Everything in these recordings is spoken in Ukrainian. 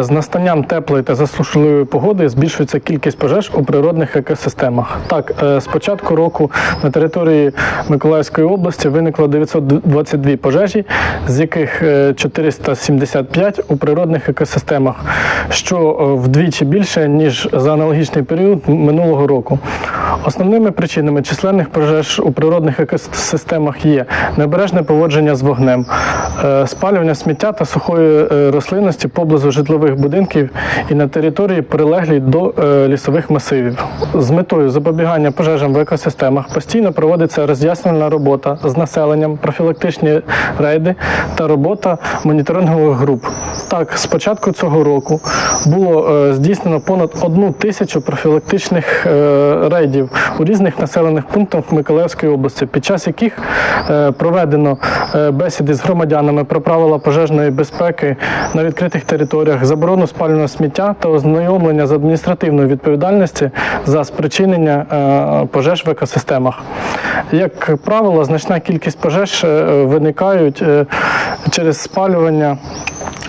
З настанням теплої та засушливої погоди збільшується кількість пожеж у природних екосистемах. Так, е, з початку року на території Миколаївської області виникло 922 пожежі, з яких е, 475 у природних екосистемах, що е, вдвічі більше ніж за аналогічний період минулого року. Основними причинами численних пожеж у природних екосистемах є необережне поводження з вогнем, е, спалювання сміття та сухої е, рослинності поблизу житлових будинків і на території прилеглій до е, лісових масивів. З метою запобігання пожежам в екосистемах постійно проводиться роз'яснювальна робота з населенням, профілактичні рейди та робота моніторингових груп. Так, з початку цього року було е, здійснено понад одну тисячу профілактичних е, рейдів у різних населених пунктах Миколаївської області, під час яких е, проведено бесіди з громадянами про правила пожежної безпеки на відкритих територіях, заборону спалювання сміття та ознайомлення з адміністративною відповідальністю за спричинення пожеж в екосистемах. Як правило, значна кількість пожеж виникають через спалювання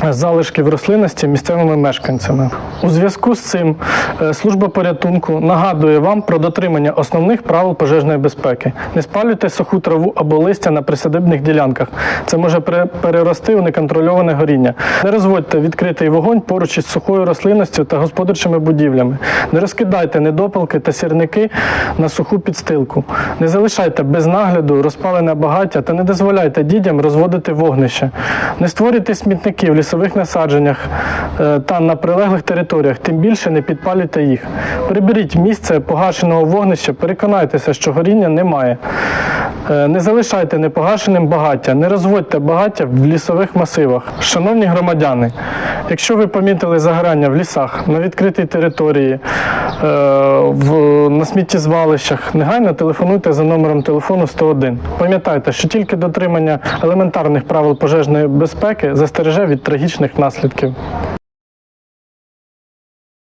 залишків рослинності місцевими мешканцями. У зв'язку з цим е, служба порятунку нагадує вам про дотримання основних правил пожежної безпеки. Не спалюйте суху траву або листя на присадибних ділянках. Це може перерости у неконтрольоване горіння. Не розводьте відкритий вогонь поруч із сухою рослинністю та господарчими будівлями. Не розкидайте недопалки та сірники на суху підстилку. Не залишайте без нагляду розпалене багаття та не дозволяйте дітям розводити вогнище. Не створюйте смітники в лісових насадженнях е, та на прилеглих територіях, тим більше не підпалюйте їх. Приберіть місце погашеного вогнища, переконайтеся, що горіння немає. Е, Не залишайте непогашеним багаття, не розводьте багаття в лісових масивах. Шановні громадяни, якщо ви помітили загорання в лісах, на відкритій території, е, в, на сміттєзвалищах, негайно телефонуйте за номером телефону 101. Пам'ятайте, що тільки дотримання елементарних правил пожежної безпеки застереже від трагічних наслідків.